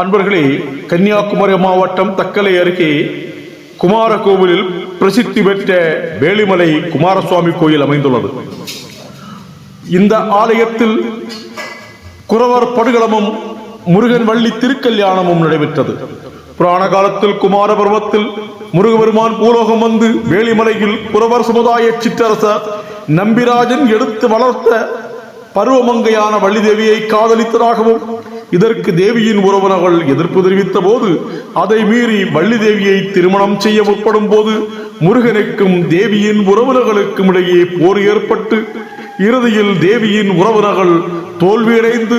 அன்பர்களே கன்னியாகுமரி மாவட்டம் தக்கலை அருகே குமார கோவிலில் பிரசித்தி பெற்ற வேலிமலை குமாரசுவாமி கோயில் அமைந்துள்ளது. இந்த ஆலயத்தில் குறவர் படுகளமும் முருகன் வள்ளி திருக்கல்யாணமும் நடைபெற்றது. புராண காலத்தில் குமார பருவத்தில் முருகபெருமான் பூலோகம் வந்து வேலிமலையில் குறவர் சமுதாய சிற்றரசர் நம்பிராஜன் எடுத்து வளர்த்த பருவமங்கையான வள்ளி தேவியை காதலித்ததாகவும் இதற்கு தேவியின் உறவினர்கள் எதிர்ப்பு தெரிவித்த போது அதை மீறி வள்ளி தேவியை திருமணம் செய்ய முற்படும் போது முருகனுக்கும் தேவியின் உறவினர்களுக்கும் இடையே போர் ஏற்பட்டு இறுதியில் தேவியின் உறவினர்கள் தோல்வியடைந்து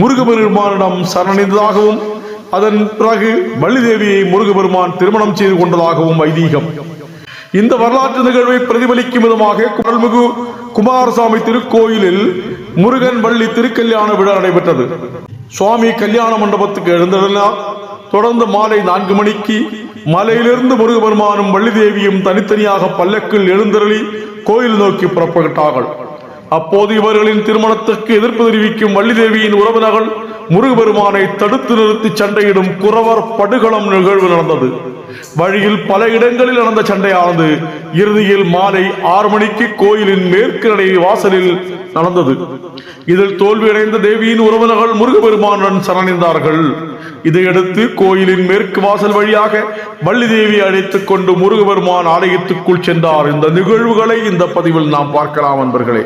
முருகபெருமானிடம் சரணடைந்ததாகவும் அதன் பிறகு வள்ளி தேவியை முருகபெருமான் திருமணம் செய்து கொண்டதாகவும் ஐதீகம். இந்த வரலாற்று நிகழ்வை பிரதிபலிக்கும் விதமாக குரல்மிகு குமாரசாமி திருக்கோயிலில் முருகன் வள்ளி திருக்கல்யாண விழா நடைபெற்றது. சுவாமி கல்யாண மண்டபத்துக்கு எழுந்ததெல்லாம் தொடர்ந்து மாலை நான்கு மணிக்கு மலையிலிருந்து முருகபெருமானும் வள்ளிதேவியும் தனித்தனியாக பல்லக்கில் எழுந்தருளி கோயில் நோக்கி புறப்பட்டார்கள் அப்போது இவர்களின் திருமணத்திற்கு எதிர்ப்பு தெரிவிக்கும் வள்ளிதேவியின் உறவினர்கள் முருகபெருமானை தடுத்து நிறுத்தி சண்டையிடும் குறவர் படுகளம் நிகழ்வு நடந்தது. வழியில் பல இடங்களில் நடந்த சண்டையானது இறுதியில் மாலை ஆறு மணிக்கு கோயிலின் மேற்கு நடை வாசலில் நடந்தது. இதில் தோல்வியடைந்த தேவியின் உறவினர்கள் முருகபெருமானுடன் சரணடைந்தார்கள். இதையடுத்து கோயிலின் மேற்கு வாசல் வழியாக வள்ளி தேவி அழைத்துக் கொண்டு முருகபெருமான் ஆலயத்துக்குள் சென்றார். இந்த நிகழ்வுகளை இந்த பதிவில் நாம் பார்க்கலாம் நண்பர்களே